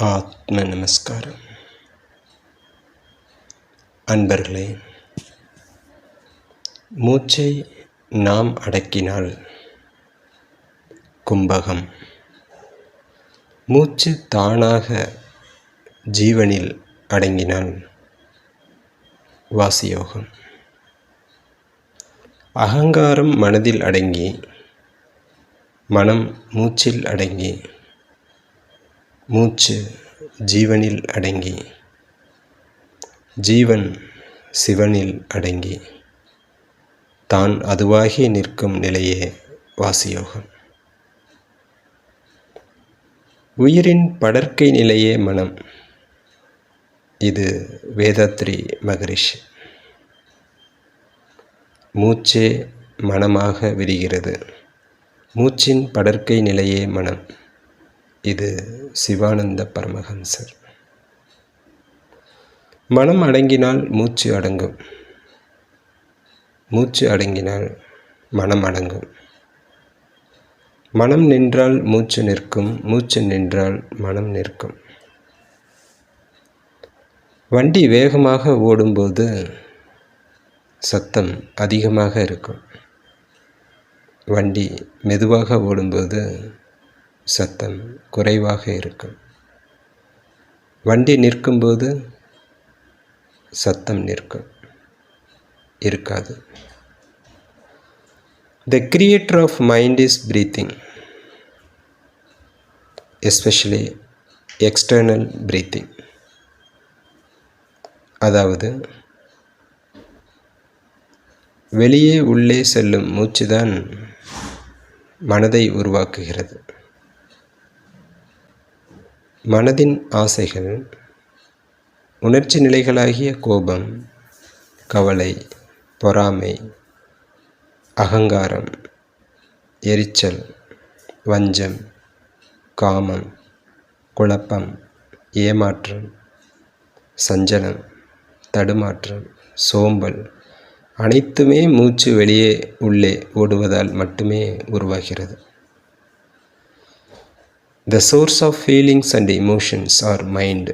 ஆத்ம நமஸ்காரம் அன்பர்களே மூச்சை நாம் அடக்கினால் கும்பகம். மூச்சு தானாக ஜீவனில் அடங்கினால் வாசியோகம். அகங்காரம் மனதில் அடங்கி மனம் மூச்சில் அடங்கி மூச்சு ஜீவனில் அடங்கி ஜீவன் சிவனில் அடங்கி தான் அதுவாகி நிற்கும் நிலையே வாசியோகம். உயிரின் படர்க்கை நிலையே மனம். இது வேதாத்ரி மகரிஷி. மூச்சே மனமாக விரிகிறது. மூச்சின் படர்க்கை நிலையே மனம். இது சிவானந்த பரமஹம்சர். மனம் அடங்கினால் மூச்சு அடங்கும். மூச்சு அடங்கினால் மனம் அடங்கும். மனம் நின்றால் மூச்சு நிற்கும் மூச்சு நின்றால் மனம் நிற்கும். வண்டி வேகமாக ஓடும்போது சத்தம் அதிகமாக இருக்கும். வண்டி மெதுவாக ஓடும்போது சத்தம் குறைவாக இருக்கும். வண்டி நிற்கும்போது சத்தம் நிற்கும். இருக்காது. The creator of mind is breathing especially external breathing அதாவது வெளியே உள்ளே செல்லும் மூச்சுதான் மனதை உருவாக்குகிறது. மனதின் ஆசைகள் உணர்ச்சி நிலைகளாகிய கோபம் கவலை பொறாமை அகங்காரம் எரிச்சல் வஞ்சம் காமம் குழப்பம் ஏமாற்றம் சஞ்சலம் தடுமாற்றம் சோம்பல் அனைத்துமே மூச்சு வெளியே உள்ளே ஓடுவதால் மட்டுமே உருவாகிறது. The source of feelings and emotions are mind.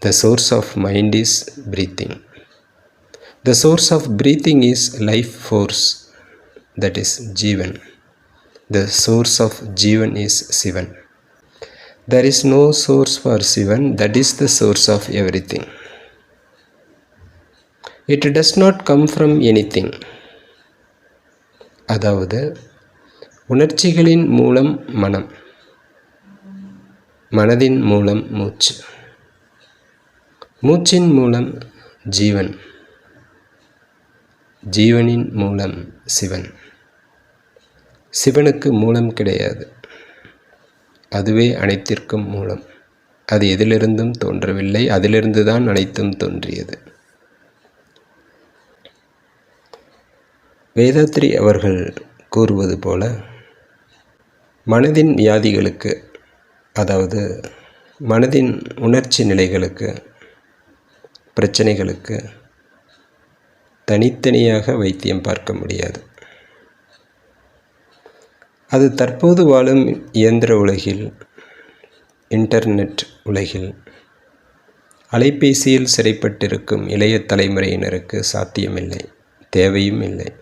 The source of mind is breathing. The source of breathing is life force, that is Jivan. The source of Jivan is Sivan. There is no source for Sivan, that is the source of everything. It does not come from anything. அதாவது உணர்ச்சிகளின் மூலம் மனம். மனதின் மூலம் மூச்சு. மூச்சின் மூலம் ஜீவன். ஜீவனின் மூலம் சிவன். சிவனுக்கு மூலம் கிடையாது. அதுவே அனைத்திற்கும் மூலம். அது எதிலிருந்தும் தோன்றவில்லை அதிலிருந்து தான் அனைத்தும் தோன்றியது. வேதாத்ரி அவர்கள் கூறுவது போல மனதின் வியாதிகளுக்கு அதாவது மனதின் உணர்ச்சி நிலைகளுக்கு பிரச்சனைகளுக்கு தனித்தனியாக வைத்தியம் பார்க்க முடியாது. அது தற்போது வாழும் இயந்திர உலகில் இன்டர்நெட் உலகில் அலைபேசியில் சிறைப்பட்டிருக்கும் இளைய தலைமுறையினருக்கு சாத்தியமில்லை தேவையும் இல்லை.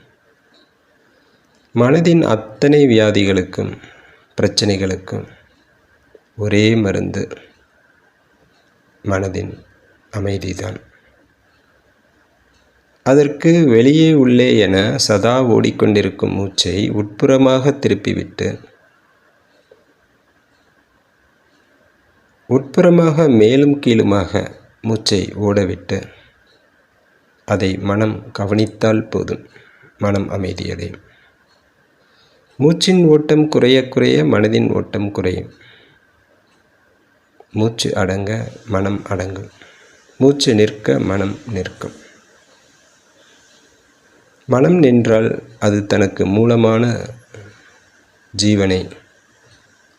மனதின் அத்தனை வியாதிகளுக்கும் பிரச்சனைகளுக்கும் ஒரே மருந்து மனதின் அமைதிதான். அதற்கு வெளியே உள்ளே என சதா ஓடிக்கொண்டிருக்கும் மூச்சை உட்புறமாக திருப்பிவிட்டு உட்புறமாக மேலும் கீழுமாக மூச்சை ஓடவிட்டு அதை மனம் கவனித்தால் போதும். மனம் அமைதியடையும். மூச்சின் ஓட்டம் குறைய குறைய மனதின் ஓட்டம் குறையும். மூச்சு அடங்க மனம் அடங்கும். மூச்சு நிற்க மனம் நிற்கும். மனம் நின்றால் அது தனக்கு மூலமான ஜீவனை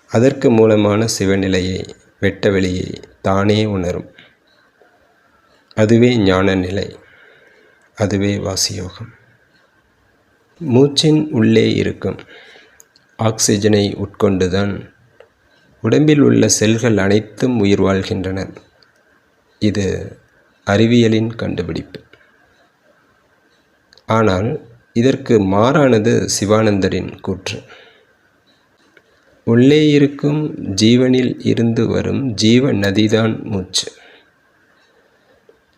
அதற்கு மூலமான சிவநிலையை வெட்ட வெளியை தானே உணரும். அதுவே ஞான நிலை அதுவே வாசியோகம். மூச்சின் உள்ளே இருக்கும். ஆக்சிஜனை உட்கொண்டுதான் உடம்பில் உள்ள செல்கள் அனைத்தும் உயிர் வாழ்கின்றன. இது அறிவியலின் கண்டுபிடிப்பு. ஆனால் இதற்கு மாறானது சிவானந்தரின் கூற்று. உள்ளே இருக்கும் ஜீவனில் இருந்து வரும் ஜீவ நதிதான் மூச்சு.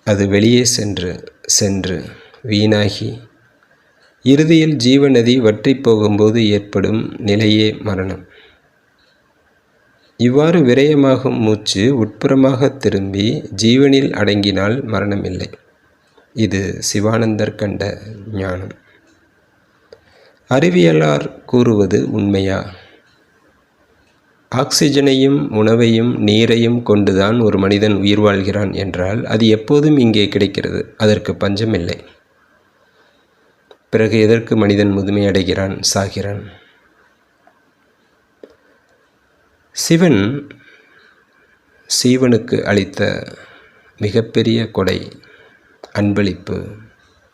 அது வெளியே சென்று சென்று வீணாகி இறுதியில் ஜீவநதி வற்றி போகும்போது ஏற்படும் நிலையே மரணம். இவ்வாறு விரயமாகும் மூச்சு உட்புறமாக திரும்பி ஜீவனில் அடங்கினால் மரணமில்லை இது சிவானந்தர் கண்ட ஞானம். அறிவியலார் கூறுவது உண்மையா? ஆக்சிஜனையும் உணவையும் நீரையும் கொண்டுதான் ஒரு மனிதன் உயிர் வாழ்கிறான் என்றால் அது எப்போதும் இங்கே கிடைக்கிறது. அதற்கு பஞ்சமில்லை. பிறகு எதற்கு மனிதன் முதுமை அடைகிறான்? சாகிறான் சிவன் சீவனுக்கு அளித்த மிகப்பெரிய கொடை அன்பளிப்பு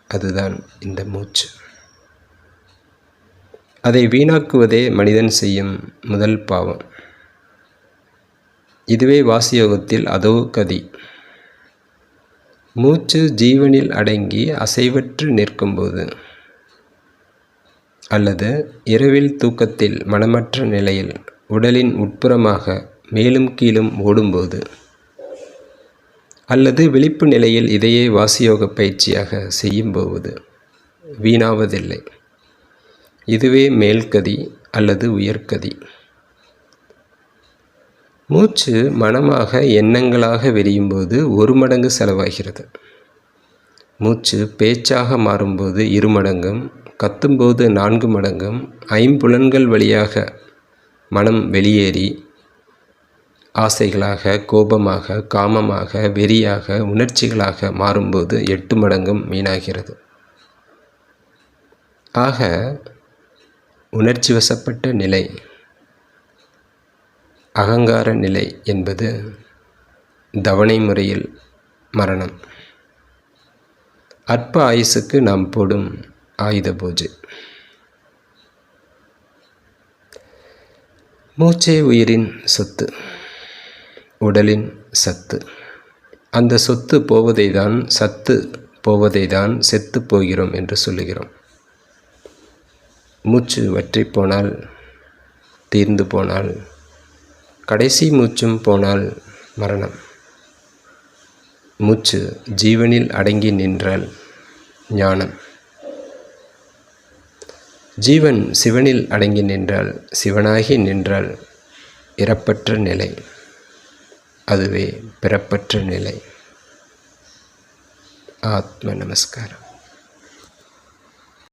அதுதான் இந்த மூச்சு. அதை வீணாக்குவதே மனிதன் செய்யும் முதல் பாவம். இதுவே வாசியோகத்தில் அதோ கதி. மூச்சு ஜீவனில் அடங்கி அசைவற்று நிற்கும்போது அல்லது இரவில் தூக்கத்தில் மனமற்ற நிலையில் உடலின் உட்புறமாக மேலும் கீழும் ஓடும்போது அல்லது விழிப்பு நிலையில் இதையே வாசியோக பயிற்சியாக செய்யும்போது வீணாவதில்லை. இதுவே மேல்கதி அல்லது உயர்கதி. மூச்சு மனமாக எண்ணங்களாக விரியும்போது ஒரு மடங்கு செலவாகிறது. மூச்சு பேச்சாக மாறும்போது இரு மடங்கும் கத்தும்போது நான்கு மடங்கும் ஐம்புலன்கள் வழியாக மனம் வெளியேறி ஆசைகளாக கோபமாக காமமாக வெறியாக உணர்ச்சிகளாக மாறும்போது எட்டு மடங்கும் வீணாகிறது. ஆக உணர்ச்சி வசப்பட்ட நிலை அகங்கார நிலை என்பது தவணை முறையில் மரணம். அற்ப ஆயுசுக்கு நாம் போடும் ஆயுத பூஜை. மூச்சே உயிரின் சொத்து உடலின் சத்து. அந்த சொத்து போவதை தான் சத்து போவதை தான் செத்து போகிறோம் என்று சொல்லுகிறோம். மூச்சு வற்றி போனால் தீர்ந்து போனால் கடைசி மூச்சும் போனால் மரணம். மூச்சு ஜீவனில் அடங்கி நின்றால் ஞானம். ஜீவன் சிவனில் அடங்கி நின்றால் சிவனாகி நின்றால் இறப்பற்ற நிலை. அதுவே பிறப்பற்ற நிலை. ஆத்ம நமஸ்காரம்.